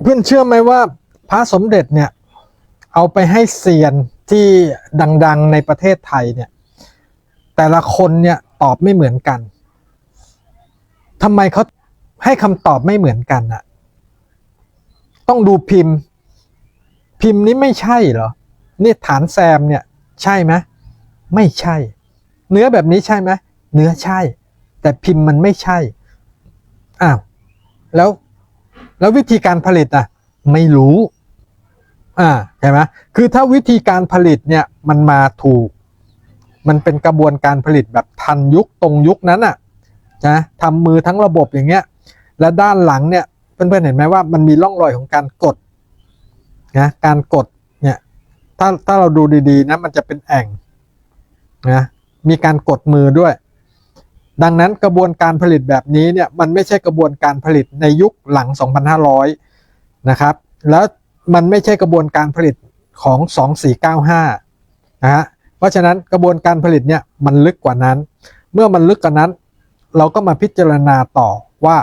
เพื่อนเชื่อไหมว่าพระสมเด็จเนี่ย เอาไปให้เซียนที่ดัง ๆในประเทศไทยเนี่ย แต่ละคนเนี่ยตอบไม่เหมือนกันทำไมเขาให้คำตอบไม่เหมือนกันอะต้องดูพิมพ์ พิมพ์นี้ไม่ใช่เหรอนี่ฐานแซมเนี่ย ใช่ไหมไม่ใช่ เนื้อแบบนี้ใช่ไหมเนื้อใช่ แต่พิมพ์มันไม่ใช่อ้าวแล้ว แล้ววิธีการผลิตอะไม่รู้อ่าใช่ไหมคือถ้าวิธีการผลิตเนี่ยมันมาถูก มันเป็นกระบวนการผลิตแบบทันยุคตรงยุคนั้นอะนะทำมือทั้งระบบอย่างเงี้ย และด้านหลังเนี่ยเพื่อนๆเห็นไหมว่ามันมีร่องรอยของการกดนะการกดเนี่ยถ้าถ้าเราดูดีๆนะมันจะเป็นแอ่งนะมีการกดมือด้วย ดังนั้นกระบวนการผลิตแบบนี้เนี่ยมันไม่ใช่กระบวนการผลิตในยุคหลัง 2,500 นะครับ แล้วมันไม่ใช่กระบวนการผลิตของ 2495 นะฮะ เพราะฉะนั้นกระบวนการผลิตเนี่ยมันลึกกว่านั้น เมื่อมันลึกกว่านั้น เราก็มาพิจารณาต่อว่า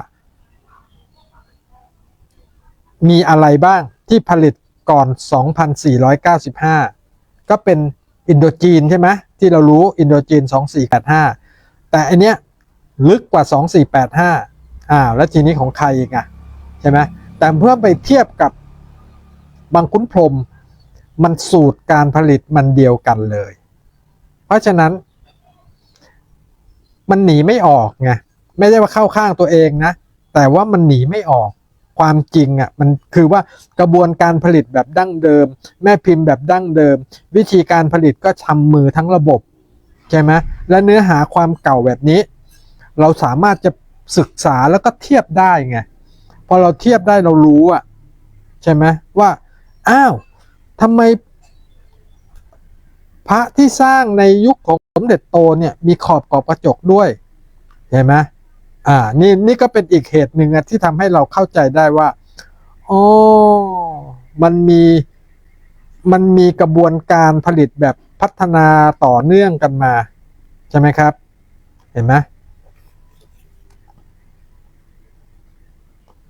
มีอะไรบ้างที่ผลิตก่อน 2,495 ก็เป็นอินโดจีนใช่ไหมที่เรารู้อินโดจีน 2485 แต่อันเนี้ยลึกกว่า 2485อ่าแล้วทีนี้ของใครอีกอะใช่ไหมแต่เพื่อไปเทียบกับบางคุ้นพรมมันสูตรการผลิตมันเดียวกันเลย เพราะฉะนั้น มันหนีไม่ออกไงไม่ได้ว่าเข้าข้างตัวเองนะ แต่ว่ามันหนีไม่ออกความจริงอะมันคือว่ากระบวนการผลิตแบบดั้งเดิม แม่พิมพ์แบบดั้งเดิม วิธีการผลิตก็ทำมือทั้งระบบ ใช่ไหมและเนื้อหาความเก่าแบบนี้ เราสามารถจะศึกษาแล้วก็เทียบได้ไงพอเราเทียบได้เรารู้อะใช่ไหมว่าอ้าวทำไม พระที่สร้างในยุคของสมเด็จโตเนี่ยมีขอบกรอบกระจกด้วยเห็นไหมอ่านี่นี่ก็เป็นอีกเหตุหนึ่งที่ทำให้เราเข้าใจได้ว่าอ๋อมันมีมันมีกระบวนการผลิตแบบ พัฒนาต่อเนื่องกันมา ใช่ไหมครับ เห็นไหม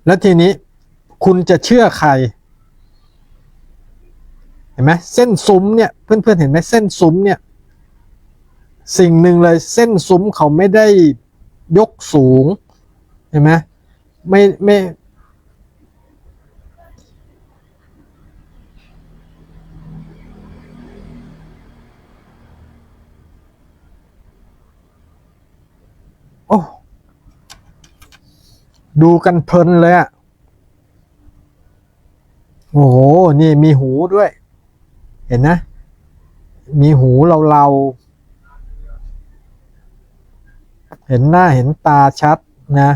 แล้วทีนี้คุณจะเชื่อใคร เห็นไหมเส้นซุ้มเนี่ยเพื่อนๆเห็นไหมเส้นซุ้มเนี่ยสิ่งหนึ่งเลยเส้นซุ้มเขาไม่ได้ยกสูง เห็นไหมไม่ไม่ ดูกันเพลินเลยอะโอ้โห นี่มีหูด้วย เห็นนะ มีหูเราเราๆเห็นหน้าเห็นตาชัดนะ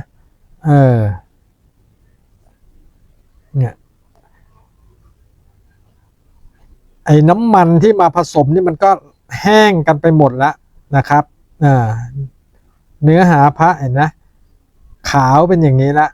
เออ เนี่ย ไอ้น้ำมันที่มาผสมนี่มันก็แห้งกันไปหมดแล้วนะครับ อ่า เนื้อหาพระเห็นนะ ขาวเป็นอย่างนี้ละ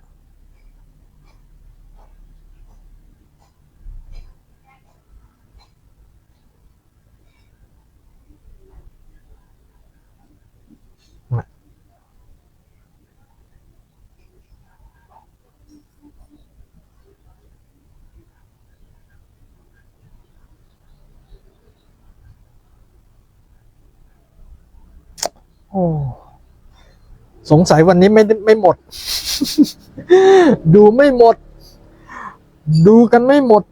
โอ้ สงสัยวันนี้ไม่ไม่หมด ดูไม่หมด ดูกันไม่หมด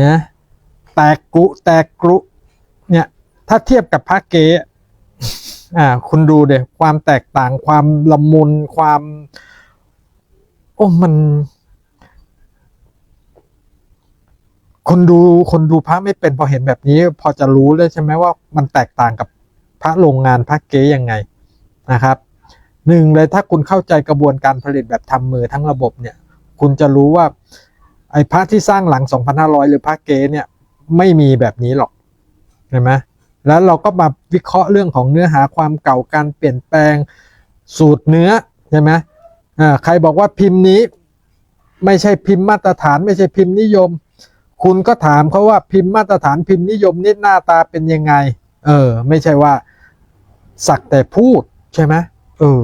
นะแตกกรุแตกกรุเนี่ย ถ้าเทียบกับพระเกอะอ่า คุณดูเดี๋ยความแตกต่างความละมุนความ โอ้มัน คนดูคนดูพระไม่เป็นพอเห็นแบบนี้ พอจะรู้เลยใช่ไหมว่ามันแตกต่างกับพระโรงงานพระเก๊ยังไง นะครับหนึ่งเลยถ้าคุณเข้าใจกระบวนการผลิตแบบทำมือทั้งระบบเนี่ย คุณจะรู้ว่าไอ้พระที่สร้างหลัง 2,500 หรือพระเกเนี่ยไม่มีแบบนี้หรอกเห็นไหมแล้วเราก็มาวิเคราะห์เรื่องของเนื้อหาความเก่าการเปลี่ยนแปลงสูตรเนื้อใช่ไหมอ่าใครบอกว่าพิมพ์นี้ไม่ใช่พิมพ์มาตรฐาน ไม่ใช่พิมพ์นิยม คุณก็ถามเขาว่าพิมพ์มาตรฐานพิมพ์นิยมนี่หน้าตาเป็นยังไง เออไม่ใช่ว่าสักแต่พูด ใช่ไหมเออ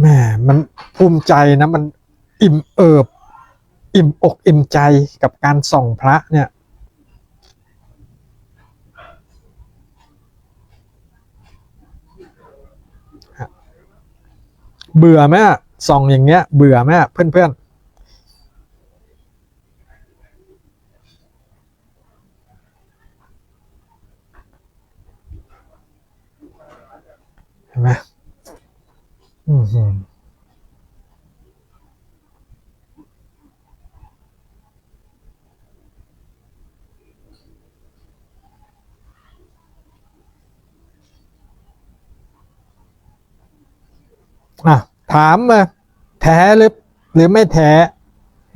แม่มันภูมิใจนะ มันอิ่มเอิบ อิ่มอกอิ่มใจกับการส่องพระเนี่ย เบื่อไหมส่องอย่างเงี้ย เบื่อไหมอะเพื่อนๆเห็นไหมอือหืออะ ถามมาแท้หรือหรือไม่แท้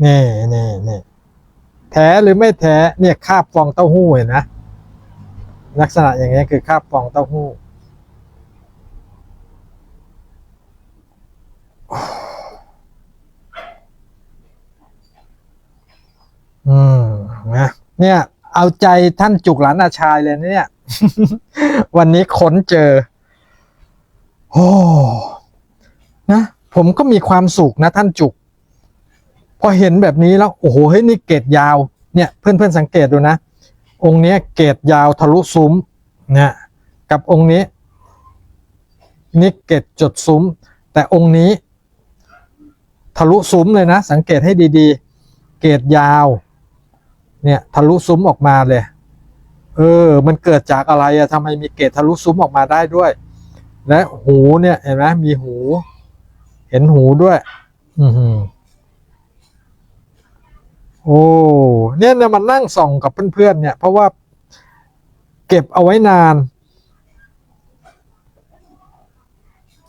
นี่นี่นี่แท้หรือไม่แท้เนี่ยคาบฟองเต้าหู้เห็นนะลักษณะอย่างเงี้ยคือคาบฟองเต้าหู้ อืมนะเนี่ย เอาใจท่านจุกหลานอาชายเลยนะเนี่ย วันนี้ค้นเจอ โอ้ นะผมก็มีความสุขนะท่านจุก พอเห็นแบบนี้แล้วโอ้โหเฮ้ยนี่เกรดยาวเนี่ยเพื่อนเพื่อนสังเกตดูนะ องค์นี้เกรดยาวทะลุซุ้มเนี่ยกับองค์นี้นี่เกรดจดซุ้ม แต่องค์นี้ทะลุซุ้มเลยนะ สังเกตให้ดีๆ เกรดยาว เนี่ยทะลุซุ้มออกมาเลย เออ มันเกิดจากอะไรอะทำไมมีเกรดทะลุซุ้มออกมาได้ด้วย และหูเนี่ยเห็นไหมมีหู เห็นหูด้วย อือหือโอ้เนี่ยเนี่ยมันนั่งส่องกับเพื่อนๆเนี่ย เพราะว่าเก็บเอาไว้นาน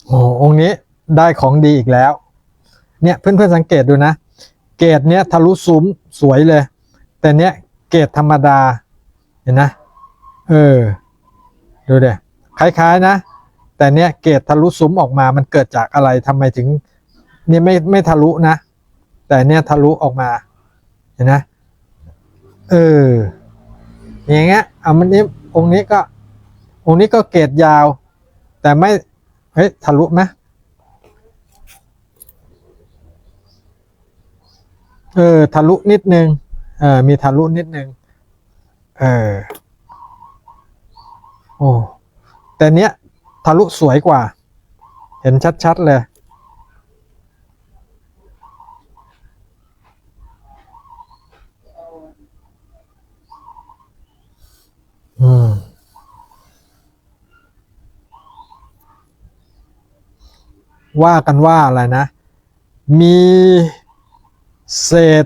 โอ้องนี้ได้ของดีอีกแล้ว เนี่ยเพื่อนๆสังเกตดูนะ เกรดเนี้ยทะลุซุ้มสวยเลย แต่เนี้ยเกรดธรรมดา เห็นนะ เออ ดูเดี๋ยคล้ายๆนะ แต่เนี้ยเกรดทะลุซุ้มออกมามันเกิดจากอะไรทำไมถึงเนี่ยไม่ไม่ทะลุนะ แต่เนี้ยทะลุออกมา เห็นนะเอออย่างเงี้ยเอามันนี้องค์นี้ก็ องค์นี้ก็เกรดยาว แต่ไม่เฮ้ยทะลุไหมเออทะลุนิดนึงเออมีทะลุนิดนึงเออโอ้แต่เนี้ย ทะลุสวยกว่า เห็นชัด ๆ เลย อืม ว่ากันว่าอะไรนะ มีเศษ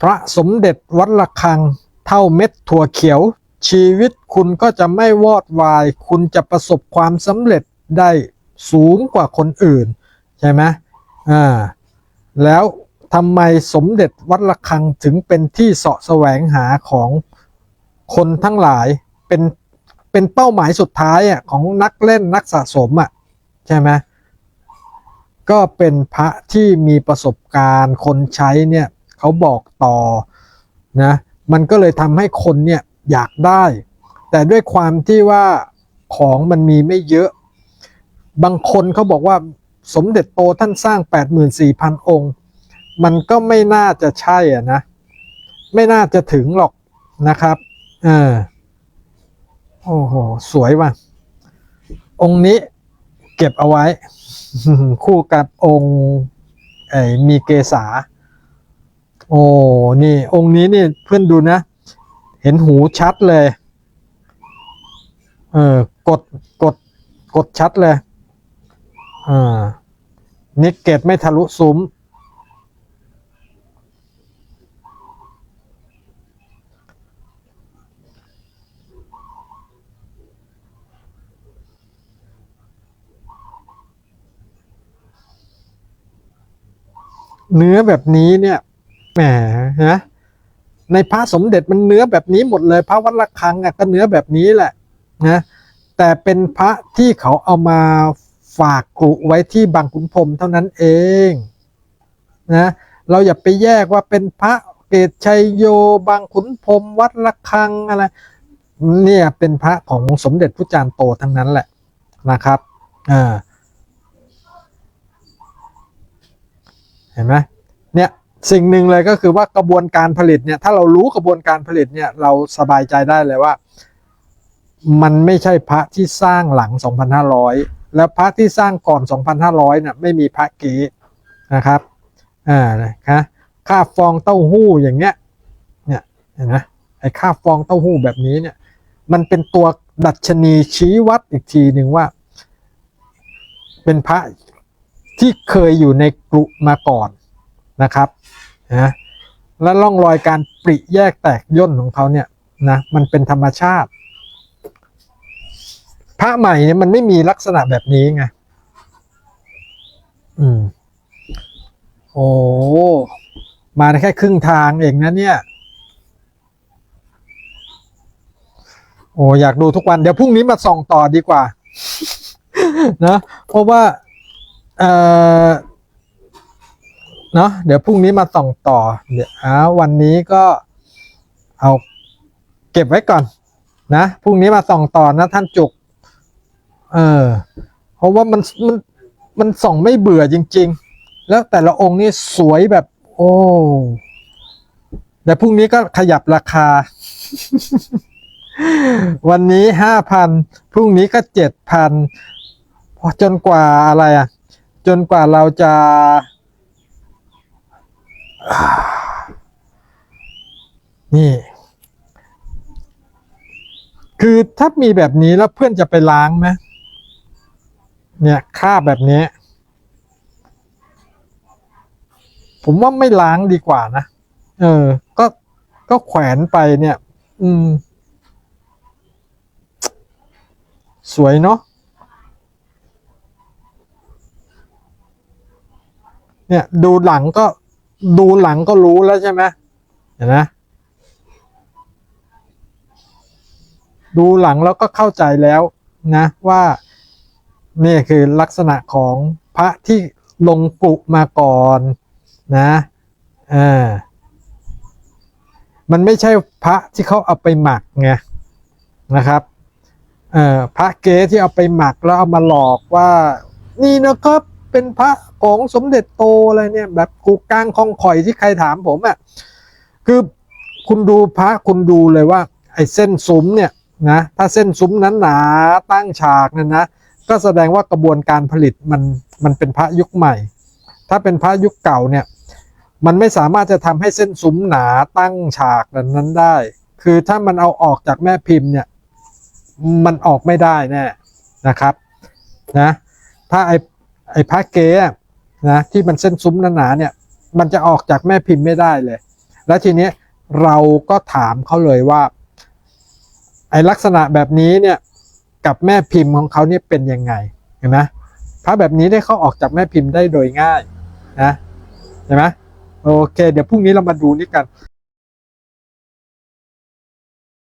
พระสมเด็จวัดระฆัง เท่าเม็ดถั่วเขียว ชีวิตคุณก็จะไม่วอดวาย คุณจะประสบความสำเร็จได้สูงกว่าคนอื่น ใช่ไหมอ่าแล้วทำไมสมเด็จวัดระฆังถึงเป็นที่เสาะแสวงหาของคนทั้งหลายเป็นเป็นเป้าหมายสุดท้ายอะของนักเล่นนักสะสมอะใช่ไหมก็เป็นพระที่มีประสบการณ์คนใช้เนี่ยเขาบอกต่อนะมันก็เลยทำให้คนเนี่ย อยากได้ แต่ด้วยความที่ว่าของมันมีไม่เยอะ บางคนเขาบอกว่าสมเด็จโตท่านสร้าง 84,000 องค์ มันก็ไม่น่าจะใช่อะนะ ไม่น่าจะถึงหรอกนะครับเออโอ้โห สวยว่ะ องค์นี้เก็บเอาไว้ คู่กับองค์มีเกษาโอ้ นี่ องค์นี้นี่เพื่อนดูนะ เห็นหูชัดเลย เออกดกดกดชัดเลย อ่านิกเกตไม่ทะลุซุ้ม เนื้อแบบนี้เนี่ย แหมนะ ในพระสมเด็จมันเนื้อแบบนี้หมดเลย พระวัดระฆังอะก็เนื้อแบบนี้แหละนะแต่เป็นพระที่เขาเอามาฝากกรุไว้ที่บางขุนพรมเท่านั้นเองนะเราอย่าไปแยกว่าเป็นพระเกตชัยโยบางขุนพรมวัดระฆังอะไรเนี่ยเป็นพระของสมเด็จพระจารย์โตทั้งนั้นแหละนะครับอ่าเห็นไหม สิ่งหนึ่งเลยก็คือว่ากระบวนการผลิตเนี่ยถ้าเรารู้กระบวนการผลิตเนี่ยเราสบายใจได้เลยว่า มันไม่ใช่พระที่สร้างหลัง 2,500 แล้วพระที่สร้างก่อน 2,500เนี่ยไม่มีพระเก๋นะครับอ่านะคะค่าฟองเต้าหู้อย่างเงี้ยเนี่ยเห็นไหมไอ้ค่าฟองเต้าหู้แบบนี้เนี่ยมันเป็นตัวดัชนีชี้วัดอีกทีหนึ่งว่า เป็นพระที่เคยอยู่ในกรุมาก่อนนะครับ นะและร่องรอยการปริแยกแตกย่นของเขาเนี่ยนะมันเป็นธรรมชาติ พระใหม่เนี่ยมันไม่มีลักษณะแบบนี้ไงอืมโอ้มาแค่ครึ่งทางเองนะเนี่ยโอ้อยากดูทุกวันเดี๋ยวพรุ่งนี้มาส่องต่อดีกว่านะเพราะว่าเออ เนาะเดี๋ยวพรุ่งนี้มาส่องต่อเดี๋ยวอ้าวันนี้ก็เอาเก็บไว้ก่อนนะพรุ่งนี้มาส่องต่อนะท่านจุก เออ เพราะว่ามันมันมันส่องไม่เบื่อจริง ๆ แล้วแต่ละองค์นี่สวยแบบ โอ้แต่พรุ่งนี้ก็ขยับราคา วันนี้ห้าพันพรุ่งนี้ก็เจ็ดพันพอจนกว่าอะไรอะ จนกว่าเราจะ นี่ คือถ้ามีแบบนี้แล้วเพื่อนจะไปล้างไหมเนี่ยค่าบแบบนี้ ผมว่าไม่ล้างดีกว่านะ เออ ก็ก็แขวนไปเนี่ย อืม สวยเนาะเนี่ย ดูหลังก็ ดูหลังก็รู้แล้วใช่ไหมเห็นไหมดูหลังแล้วก็เข้าใจแล้วนะว่านี่คือลักษณะของพระที่ลงกรุมาก่อนนะอ่ามันไม่ใช่พระที่เขาเอาไปหมักไงนะครับเอ่อพระเก๊ที่เอาไปหมักแล้วเอามาหลอกว่า นี่นะครับเป็นพระ ของสมเด็จโตอะไรเนี่ย แบบกูกลางคองข่อยที่ใครถามผมอะ่ะคือคุณดูพระคุณดูเลยว่า ไอ้เส้นซุ้มเนี่ยนะถ้าเส้นซุ้มนั้นหนาตั้งฉากนั่นนะ ก็แสดงว่ากระบวนการผลิตมันมันเป็นพระยุคใหม่ ถ้าเป็นพระยุคเก่าเนี่ยมันไม่สามารถจะทำให้เส้นซุ้มหนาตั้งฉากแบบนั้นได้ คือถ้ามันเอาออกจากแม่พิมพ์เนี่ย มันออกไม่ได้แน่นะครับ นะ ถ้าไอไอพระเก๊อ นะที่มันเส้นซุ้มหนาๆเนี่ยมันจะออกจากแม่พิมพ์ไม่ได้เลย แล้วทีนี้เราก็ถามเขาเลยว่า ไอลักษณะแบบนี้เนี่ยกับแม่พิมพ์ของเขาเนี่ยเป็นยังไงเห็นไหมพระแบบนี้ได้เขาออกจากแม่พิมพ์ได้โดยง่ายนะเห็นไหมโอเค เดี๋ยวพรุ่งนี้เรามาดูนี่กัน